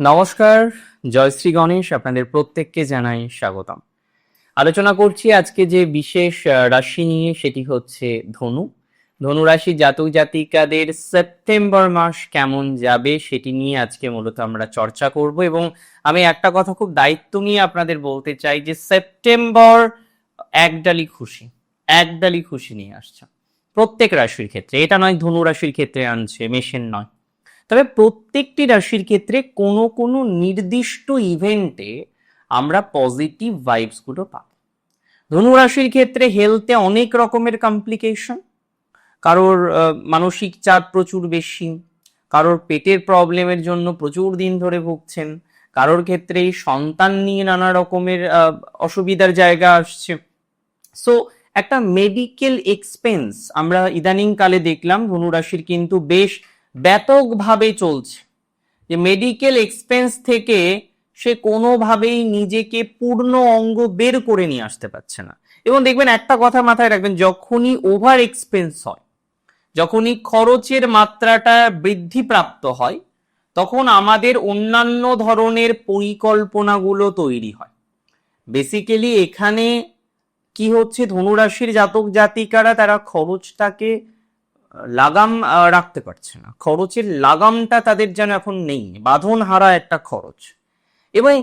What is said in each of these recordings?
নমস্কার জয়শ্রী গণেশ, আপনাদের প্রত্যেককে জানাই স্বাগতম। আলোচনা করছি আজকে যে বিশেষ রাশি নিয়ে, সেটি হচ্ছে ধনু। ধনু রাশি জাতক জাতিকাদের সেপ্টেম্বর মাস কেমন যাবে, সেটি নিয়ে আজকে মূলত আমরা চর্চা করব এবং আমি একটা কথা খুব দায়িত্ব নিয়ে আপনাদের বলতে চাই যে সেপ্টেম্বর একডালি খুশি একডালি খুশি নিয়ে আসছে। প্রত্যেক রাশির ক্ষেত্রে, এটা নয় ধনু রাশির ক্ষেত্রে আনছে মেশের নয়। তবে প্রত্যেকটি রাশির ক্ষেত্রে কোনো কোনো নির্দিষ্ট ইভেন্টে আমরা পজিটিভ ভাইবসগুলো পাব। ধনু রাশির ক্ষেত্রে হেলথে অনেক রকমের কমপ্লিকেশন কারোর মানসিক চাপ প্রচুর বেশি। কারোর পেটের প্রবলেমের জন্য প্রচুর দিন ধরে ভুগছেন। কারোর ক্ষেত্রে সন্তান নিয়ে নানা রকমের অসুবিধার জায়গা আসছে। সো একটা মেডিকেল এক্সপেন্স আমরা ইদানিং কালে দেখলাম ধনু রাশির কিন্তু বেশ ব্যাপকভাবে চলছে। যে মেডিকেল এক্সপেন্স থেকে সে কোনোভাবেই নিজেকে পূর্ণ অঙ্গ বের করে নিয়ে আসতে পারছে না। এবং দেখবেন একটা কথা মাথায় রাখবেন, যখনই ওভার এক্সপেন্স হয়, যখনই খরচের মাত্রাটা বৃদ্ধিপ্রাপ্ত হয়, তখন আমাদের অন্যান্য ধরনের পরিকল্পনাগুলো তৈরি হয়। বেসিক্যালি এখানে কি হচ্ছে, ধনুরাশির জাতক জাতিকারা তারা খরচটাকে লাগাম রাখতে পারছে না। খরচের লাগামটা তাদের যেন এখন নেই। বাঁধন হারা একটা খরচ। এবং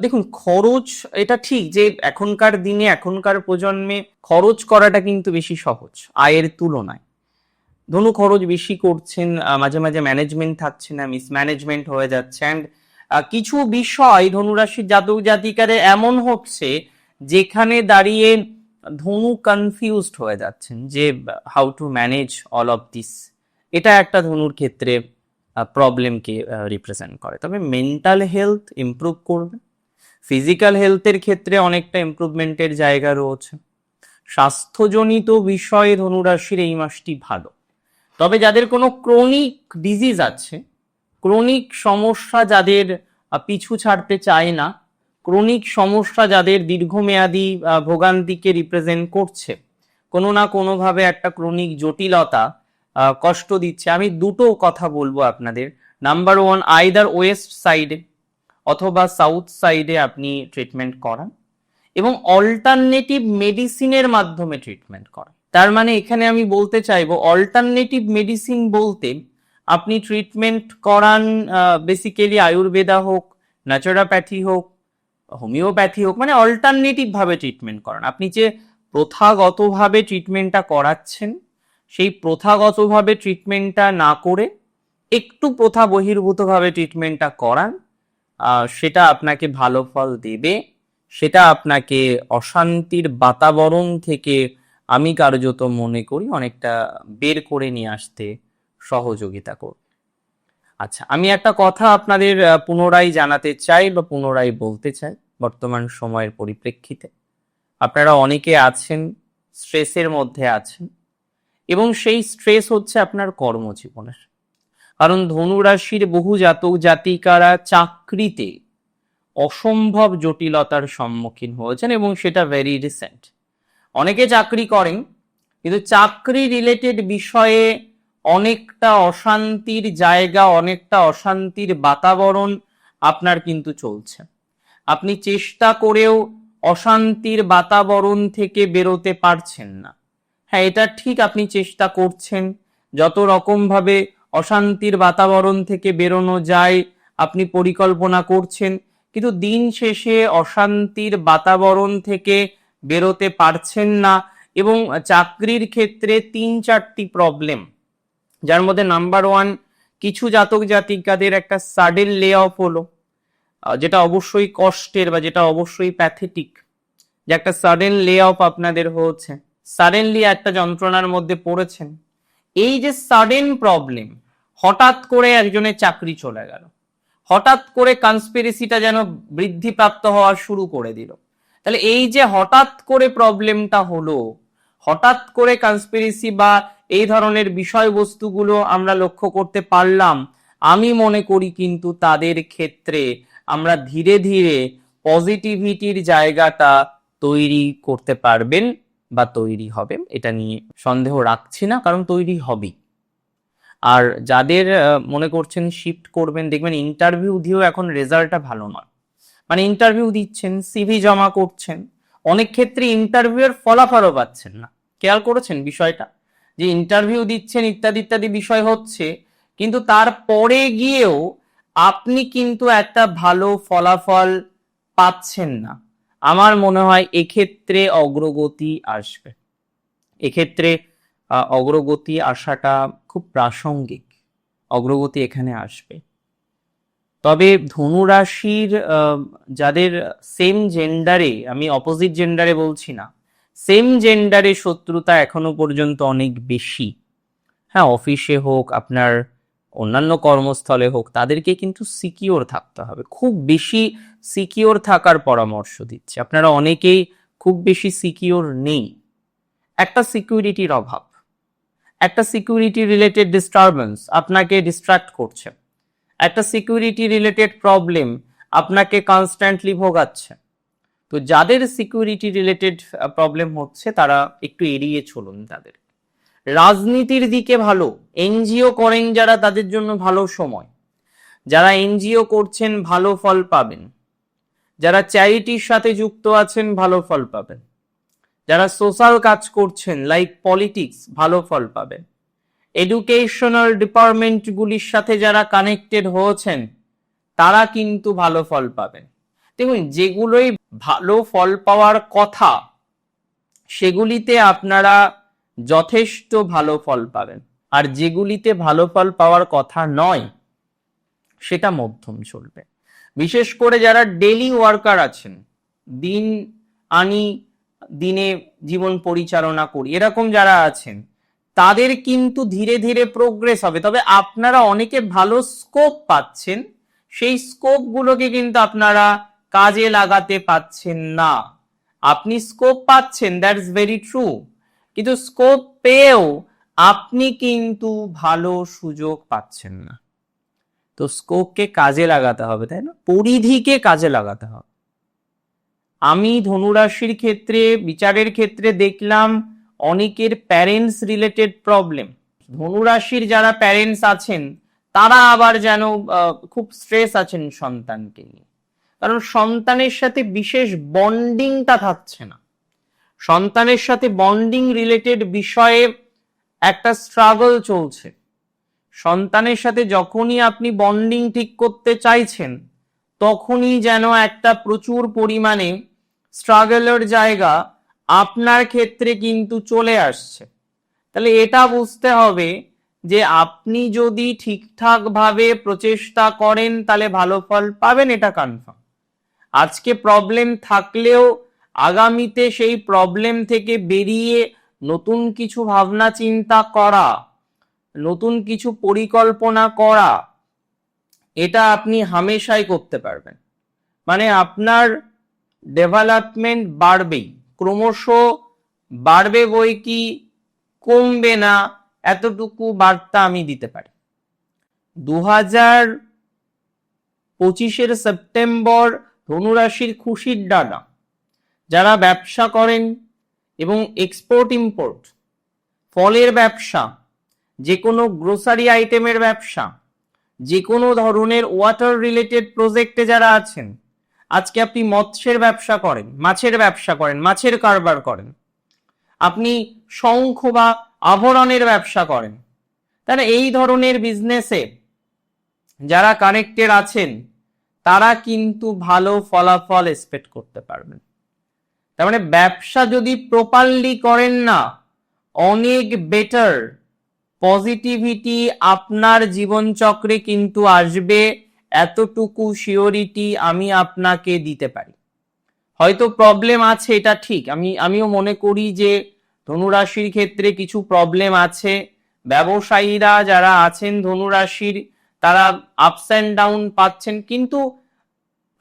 দেখুন, খরচ এটা ঠিক যে এখনকার দিনে, এখনকার প্রজন্মে খরচ করাটা কিন্তু বেশি সহজ, আয়ের তুলনায়। ধনু, খরচ বেশি করছেন মাঝে মাঝে ম্যানেজমেন্ট থাকছে না মিসম্যানেজমেন্ট হয়ে যাচ্ছে। অ্যান্ড কিছু বিষয় ধনুরাশির জাতক জাতিকারে এমন হচ্ছে, যেখানে দাঁড়িয়ে ধনু কনফিউজড হয়ে যাচ্ছেন যে how to manage all of this এটা একটা ধনুর ক্ষেত্রে প্রবলেমকে রিপ্রেজেন্ট করে। তবে মেন্টাল হেলথ ইমপ্রুভ করবে। ফিজিক্যাল হেলথের ক্ষেত্রে অনেকটা ইমপ্রুভমেন্টের জায়গা রয়েছে। স্বাস্থ্যজনিত বিষয়ে ধনুরাশির এই মাসটি ভালো। তবে যাদের কোনো ক্রনিক ডিজিজ আছে ক্রনিক সমস্যা যাদের পিছু ছাড়তে চায় না ক্রনিক সমস্যা যাদের দীর্ঘমেয়াদী ভোগান্তিকে রিপ্রেজেন্ট করছে, কোনো না কোনোভাবে একটা ক্রনিক জটিলতা কষ্ট দিচ্ছে। আমি দুটো কথা বলব আপনাদের। নাম্বার ওয়ান আইদার ওয়েস্ট সাইডে অথবা সাউথ সাইডে আপনি ট্রিটমেন্ট করান এবং অল্টারনেটিভ মেডিসিনের মাধ্যমে ট্রিটমেন্ট করান। তার মানে এখানে আমি বলতে চাইব অল্টারনেটিভ মেডিসিন বলতে আপনি ট্রিটমেন্ট করান বেসিক্যালি আয়ুর্বেদা হোক ন্যাচুরাপ্যাথি হোক হোমিওপ্যাথি হোক মানে অল্টারনেটিভ ভাবে ট্রিটমেন্ট করান। আপনি যে প্রথাগতভাবে ট্রিটমেন্টটা করাচ্ছেন, সেই প্রথাগতভাবে ট্রিটমেন্টটা না করে একটু প্রথা বহির্ভূতভাবে ট্রিটমেন্টটা করান সেটা আপনাকে ভালো ফল দেবে। সেটা আপনাকে অশান্তির বাতাবরণ থেকে আমি কার্যত মনে করি অনেকটা বের করে নিয়ে আসতে সহযোগিতা করবে। আচ্ছা আমি একটা কথা আপনাদের পুনরায় জানাতে চাই বা পুনরায় বলতে চাই বর্তমান সময়ের পরিপ্রেক্ষিতে। আপনারা অনেকে আছেন, স্ট্রেসের মধ্যে আছেন এবং সেই স্ট্রেস হচ্ছে আপনার কর্মজীবনের। কারণ ধনুরাশির বহু জাতক জাতিকারা চাকরিতে অসম্ভব জটিলতার সম্মুখীন হয়েছেন এবং সেটা ভেরি রিসেন্ট অনেকে চাকরি করেন, কিন্তু চাকরি রিলেটেড বিষয়ে অনেকটা অশান্তির জায়গা, অনেকটা অশান্তির বাতাবরণ আপনার কিন্তু চলছে। আপনি চেষ্টা করেও অশান্তির বাতাবরণ থেকে বেরোতে পারছেন না। হ্যাঁ এটা ঠিক আপনি চেষ্টা করছেন। যত রকম ভাবে অশান্তির বাতাবরণ থেকে বেরোনো যায়, আপনি পরিকল্পনা করছেন, কিন্তু দিন শেষে অশান্তির বাতাবরণ থেকে বেরোতে পারছেন না এবং চাকরির ক্ষেত্রে তিন চারটি প্রবলেম যার মধ্যে নাম্বার ওয়ান কিছু জাতক জাতিকাদের একটা সাডেন লে অফ হলো যেটা অবশ্যই কষ্টের বা যেটা অবশ্যই প্যাথেটিক যে একটা সাডেন লে অফ আপনাদের হচ্ছে। সাডেনলি একটা যন্ত্রণার মধ্যে পড়েছেন। এই যে সাডেন প্রবলেম হঠাৎ করে একজনের চাকরি চলে গেল। হঠাৎ করে কনস্পিরেসিটা যেন বৃদ্ধিপ্রাপ্ত হওয়া শুরু করে দিল। তাহলে এই যে হঠাৎ করে প্রবলেমটা হলো, হঠাৎ করে কনস্পিরেসি বা এই ধরনের বিষয়বস্তুগুলো আমরা লক্ষ্য করতে পারলাম। আমি মনে করি কিন্তু তাদের ক্ষেত্রে আমরা ধীরে ধীরে পজিটিভিটির জায়গাটা তৈরি করতে পারবেন বা তৈরি হবে এটা নিয়ে সন্দেহ রাখছি না, কারণ তৈরি হবেই। আর যাদের মনে করছেন শিফট করবেন, দেখবেন ইন্টারভিউ দিয়েও এখন রেজাল্টটা ভালো নয়। মানে ইন্টারভিউ দিচ্ছেন সিভি জমা করছেন, অনেক ক্ষেত্রে ইন্টারভিউ এর ফলাফলও পাচ্ছেন না। খেয়াল করেছেন বিষয়টা? যে ইন্টারভিউ দিচ্ছেন ইত্যাদি ইত্যাদি বিষয় হচ্ছে, কিন্তু তারপরে গিয়েও আপনি কিন্তু একটা ভালো ফলাফল পাচ্ছেন না। আমার মনে হয় এক্ষেত্রে অগ্রগতি আসবে। এক্ষেত্রে অগ্রগতি আসাটা খুব প্রাসঙ্গিক। অগ্রগতি এখানে আসবে। তবে ধনুরাশির যাদের সেম জেন্ডারে আমি অপোজিট জেন্ডারে বলছি না সেম জেন্ডারে শত্রুতা এখনও পর্যন্ত অনেক বেশি। হ্যাঁ অফিসে হোক, আপনার অন্যান্য কর্মস্থলে হোক, তাদেরকে কিন্তু সিকিওর থাকতে হবে। খুব বেশি সিকিওর থাকার পরামর্শ দিচ্ছে। আপনারা অনেকেই খুব বেশি সিকিওর নেই। একটা সিকিউরিটির অভাব। একটা সিকিউরিটি রিলেটেড ডিস্টারবেন্স আপনাকে ডিস্ট্রাক্ট করছে। একটা সিকিউরিটি রিলেটেড প্রবলেম আপনাকে কনস্ট্যান্টলি ভোগাচ্ছে। তো যাদের সিকিউরিটি রিলেটেড প্রবলেম হচ্ছে, তারা একটু এড়িয়ে চলুন তাদের। রাজনীতির দিকে ভালো, এনজিও করেন যারা তাদের জন্য ভালো সময়। যারা এনজিও করছেন, ভালো ফল পাবেন। যারা চ্যারিটির সাথে যুক্ত আছেন, ভালো ফল পাবেন। যারা সোশ্যাল কাজ করছেন লাইক পলিটিক্স ভালো ফল পাবেন। এডুকেশনাল ডিপার্টমেন্টগুলির সাথে যারা কানেক্টেড হয়েছেন, তারা কিন্তু ভালো ফল পাবেন। দেখুন, যেগুলোই ভালো ফল পাওয়ার কথা, সেগুলিতে আপনারা যথেষ্ট ভালো ফল পাবেন। আর যেগুলিতে ভালো ফল পাওয়ার কথা নয়, সেটা মধ্যম চলবে। বিশেষ করে যারা ডেলি ওয়ার্কার আছেন, দিন আনি, দিনে জীবন পরিচালনা করি, এরকম যারা আছেন, তাদের কিন্তু ধীরে ধীরে প্রোগ্রেস হবে। তবে আপনারা অনেকে ভালো স্কোপ পাচ্ছেন, সেই স্কোপ গুলোকে কিন্তু আপনারা কাজে লাগাতে পাচ্ছেন না। আপনি স্কোপ পাচ্ছেন দ্যাটস ভেরি ট্রু কিন্তু স্কোপ পেয়েও আপনি কিন্তু ভালো সুযোগ পাচ্ছেন না। তো স্কোপকে কাজে লাগাতে হবে, তাই না? পরিধিকে কাজে লাগাতে হবে। আমি ধনুরাশির ক্ষেত্রে, বিচারের ক্ষেত্রে দেখলাম অনেকের প্যারেন্টস রিলেটেড প্রবলেম ধনুরাশির যারা প্যারেন্টস আছেন, তারা আবার যেন খুব স্ট্রেস আছেন সন্তানকে নিয়ে। কারণ সন্তানের সাথে বিশেষ বন্ডিংটা থাকছে না। সন্তানের সাথে বন্ডিং রিলেটেড বিষয়ে একটা স্ট্রাগল চলছে। সন্তানের সাথে যখনই আপনি বন্ডিং ঠিক করতে চাইছেন, তখনই যেন একটা প্রচুর পরিমাণে স্ট্রাগলের জায়গা আপনার ক্ষেত্রে কিন্তু চলে আসছে। তাহলে এটা বুঝতে হবে যে আপনি যদি ঠিকঠাক ভাবে প্রচেষ্টা করেন, তাহলে ভালো ফল পাবেন, এটা কনফার্ম আজকে প্রবলেম থাকলেও আগামীতে সেই প্রবলেম থেকে বেরিয়ে নতুন কিছু ভাবনা চিন্তা করা, নতুন কিছু পরিকল্পনা করা, এটা আপনি হামেশাই করতে পারবেন। মানে আপনার ডেভেলপমেন্ট বাড়বেই। ক্রমশ বাড়বে বই কি, কমবে না, এতটুকু বার্তা আমি দিতে পারি। দু হাজার পঁচিশের সেপ্টেম্বর ধনুরাশির খুশির ডানা। যারা ব্যবসা করেন এবং এক্সপোর্ট ইম্পোর্ট ফলের ব্যবসা যে কোনো গ্রোসারি আইটেমের ব্যবসা যে কোনো ধরনের ওয়াটার রিলেটেড প্রজেক্টে যারা আছেন, আজকে আপনি মৎস্যের ব্যবসা করেন, মাছের ব্যবসা করেন, মাছের কারবার করেন, আপনি শঙ্খ বা আভরণের ব্যবসা করেন, তাহলে এই ধরনের বিজনেসে যারা কানেক্টেড আছেন তারা কিন্তু ভালো ফলাফল এক্সপেক্ট করতে পারবেন। তার মানে ব্যবসা যদি প্রপারলি করেন না, অনেক বেটার পজিটিভিটি আপনার জীবনচক্রে কিন্তু আসবে, এতটুকু শিওরিটি আমি আপনাকে দিতে পারি। হয়তো প্রবলেম আছে, এটা ঠিক। আমি, আমিও মনে করি যে ধনুরাশির ক্ষেত্রে কিছু প্রবলেম আছে। ব্যবসায়ীরা যারা আছেন ধনুরাশির, তারা আপস অ্যান্ড ডাউন পাচ্ছেন। কিন্তু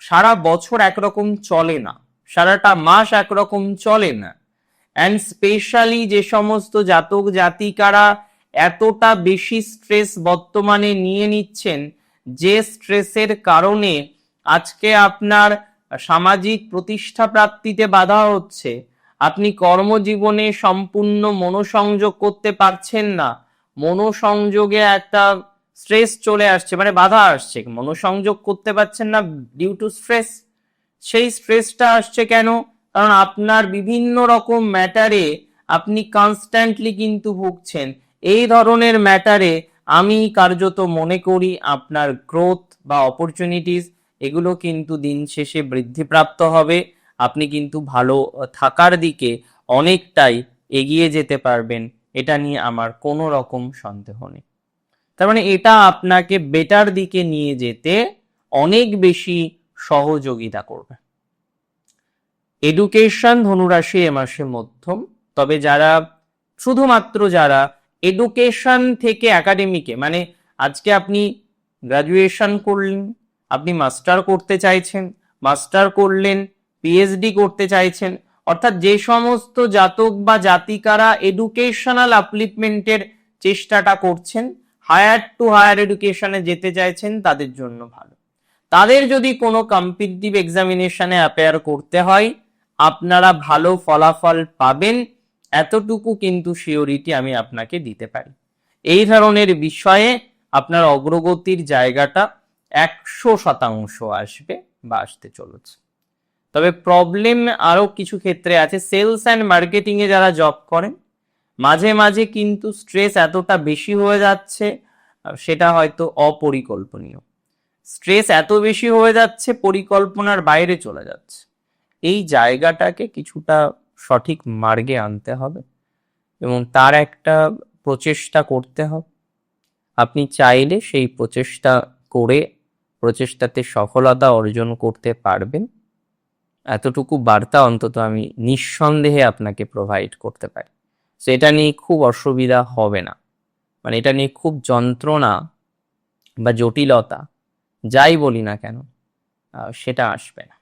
সারা বছর একরকম চলে না। সারাটা মাস একরকম চলে না। অ্যান্ড স্পেশালি যে সমস্ত জাতক জাতিকারা এতটা বেশি স্ট্রেস বর্তমানে নিয়ে নিচ্ছেন, যে স্ট্রেসের কারণে আজকে আপনার সামাজিক প্রতিষ্ঠা প্রাপ্তিতে বাধা হচ্ছে। আপনি কর্মজীবনে সম্পূর্ণ মনোসংযোগ করতে পারছেন না। মনোসংযোগে একটা স্ট্রেস চলে আসছে মানে বাধা আসছে। মনোসংযোগ করতে পারছেন না ডিউ টু স্ট্রেস সেই স্ট্রেসটা আসছে কেন? কারণ আপনার বিভিন্ন রকম ম্যাটারে আপনি কনস্ট্যান্টলি কিন্তু ভুগছেন। এই ধরনের ম্যাটারে আমি কার্যত মনে করি আপনার গ্রোথ বা অপরচুনিটিস এগুলো কিন্তু দিন শেষে বৃদ্ধিপ্রাপ্ত হবে। আপনি কিন্তু ভালো থাকার দিকে অনেকটাই এগিয়ে যেতে পারবেন। এটা নিয়ে আমার কোনো রকম সন্দেহ নেই। তার মানে এটা আপনাকে বেটার দিকে নিয়ে যেতে অনেক বেশি সহযোগিতা করবে। এডুকেশন ধনুরাশি এ মাসে মধ্যম, তবে যারা, শুধুমাত্র যারা এডুকেশন থেকে একাডেমিকে মানে আজকে আপনি গ্রাজুয়েশন করলেন, আপনি মাস্টার করতে চাইছেন মাস্টার করলেন পিএইচডি করতে চাইছেন, অর্থাৎ যে সমস্ত জাতক বা জাতিকারা এডুকেশনাল আপলিপমেন্টের চেষ্টাটা করছেন হায়ার টু হায়ার এডুকেশনে যেতে চাইছেন তাদের জন্য ভালো। তাদের যদি কোনো কম্পিটিটিভ এক্সামিনেশনে অ্যাপেয়ার করতে হয়, আপনারা ভালো ফলাফল পাবেন, এতটুকু কিন্তু শিওরিটি আমি আপনাকে দিতে পারি। এই ধরনের বিষয়ে আপনার অগ্রগতির জায়গাটা একশো শতাংশ আসবে বা আসতে চলেছে। তবে প্রবলেম আরও কিছু ক্ষেত্রে আছে। সেলস অ্যান্ড মার্কেটিং এ যারা জব করেন মাঝে মাঝে কিন্তু স্ট্রেস এতটা বেশি হয়ে যাচ্ছে সেটা হয়তো অপরিকল্পনীয়। স্ট্রেস এত বেশি হয়ে যাচ্ছে, পরিকল্পনার বাইরে চলে যাচ্ছে। এই জায়গাটাকে কিছুটা সঠিক মার্গে আনতে হবে এবং তার একটা প্রচেষ্টা করতে হবে। আপনি চাইলে সেই প্রচেষ্টা করে প্রচেষ্টাতে সফলতা অর্জন করতে পারবেন। এতটুকু বার্তা অন্তত আমি নিঃসন্দেহে আপনাকে প্রোভাইড করতে পারি। সো এটা নিয়ে খুব অসুবিধা হবে না। মানে এটা নিয়ে খুব যন্ত্রণা বা জটিলতা, যাই বলি না কেন সেটা আসবে না।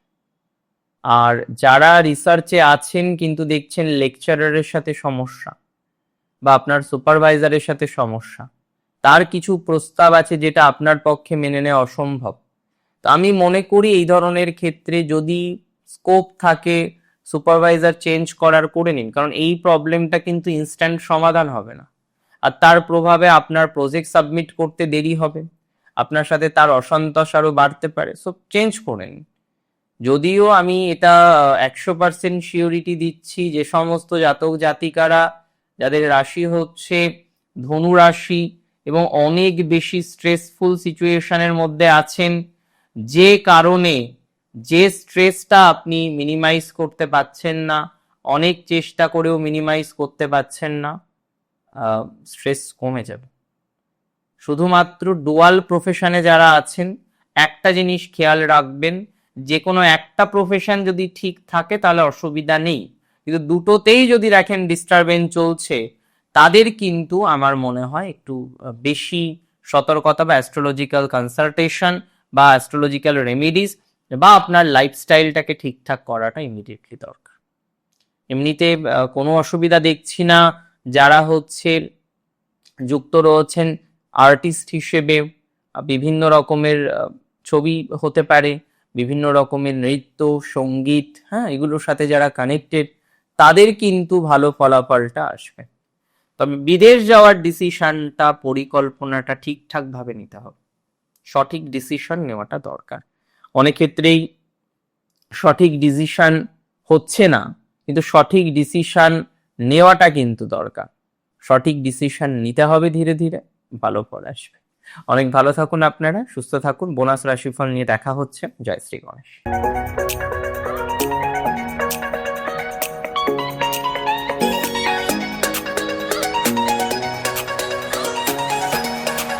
আর যারা রিসার্চে আছেন কিন্তু দেখছেন লেকচারারের সাথে সমস্যা বা আপনার সুপারভাইজারের সাথে সমস্যা, তার কিছু প্রস্তাব আছে যেটা আপনার পক্ষে মেনে নেওয়া অসম্ভব। তো আমি মনে করি এই ধরনের ক্ষেত্রে যদি স্কোপ থাকে সুপারভাইজার চেঞ্জ করার করে নিন, কারণ এই প্রবলেমটা কিন্তু ইনস্ট্যান্ট সমাধান হবে না। আর তার প্রভাবে আপনার প্রজেক্ট সাবমিট করতে দেরি হবে, আপনার সাথে তার অসন্তোষ আরও বাড়তে পারে। সো চেঞ্জ করে নিন। যদিও আমি এটা একশো পার্সেন্ট শিওরিটি দিচ্ছি যে সমস্ত জাতক জাতিকারা, যাদের রাশি হচ্ছে ধনু রাশি এবং অনেক বেশি স্ট্রেসফুল সিচুয়েশনের মধ্যে আছেন, যে কারণে যে স্ট্রেসটা আপনি মিনিমাইজ করতে পারছেন না, অনেক চেষ্টা করেও মিনিমাইজ করতে পারছেন না স্ট্রেস কমে যাবে। শুধুমাত্র ডুয়াল প্রফেশনে যারা আছেন, একটা জিনিস খেয়াল রাখবেন, যে কোনো একটা প্রফেশন যদি ঠিক থাকে তাহলে অসুবিধা নেই। কিন্তু দুটোতেই যদি রাখেন ডিস্টারবেন্স চলছে, তাদের কিন্তু আমার মনে হয় একটু বেশি সতর্কতা বা অ্যাস্ট্রোলজিক্যাল কনসালটেশন বা অ্যাস্ট্রোলজিক্যাল রেমিডিস বা আপনার লাইফস্টাইলটাকে ঠিকঠাক করাটা ইমিডিয়েটলি দরকার। এমনিতে কোনো অসুবিধা দেখছি না যারা হচ্ছে যুক্ত রয়েছেন আর্টিস্ট হিসেবে বিভিন্ন রকমের ছবি হতে পারে, বিভিন্ন রকমের নৃত্য, সংগীত হ্যাঁ এগুলোর সাথে যারা কানেক্টেড তাদের কিন্তু ভালো ফলাফলটা আসবে। তবে বিদেশ যাওয়ার ডিসিশনটা পরিকল্পনাটা ঠিকঠাক ভাবে নিতে হবে। সঠিক ডিসিশন নেওয়াটা দরকার। অনেক ক্ষেত্রেই সঠিক ডিসিশান হচ্ছে না, কিন্তু সঠিক ডিসিশান নেওয়াটা কিন্তু দরকার। সঠিক ডিসিশান নিতে হবে ধীরে ধীরে, ভালো ফল আসবে। অনেক ভালো থাকুন আপনারা, সুস্থ থাকুন, বোনাস রাশিফল নিয়ে দেখা হচ্ছে। জয় শ্রী গণেশ।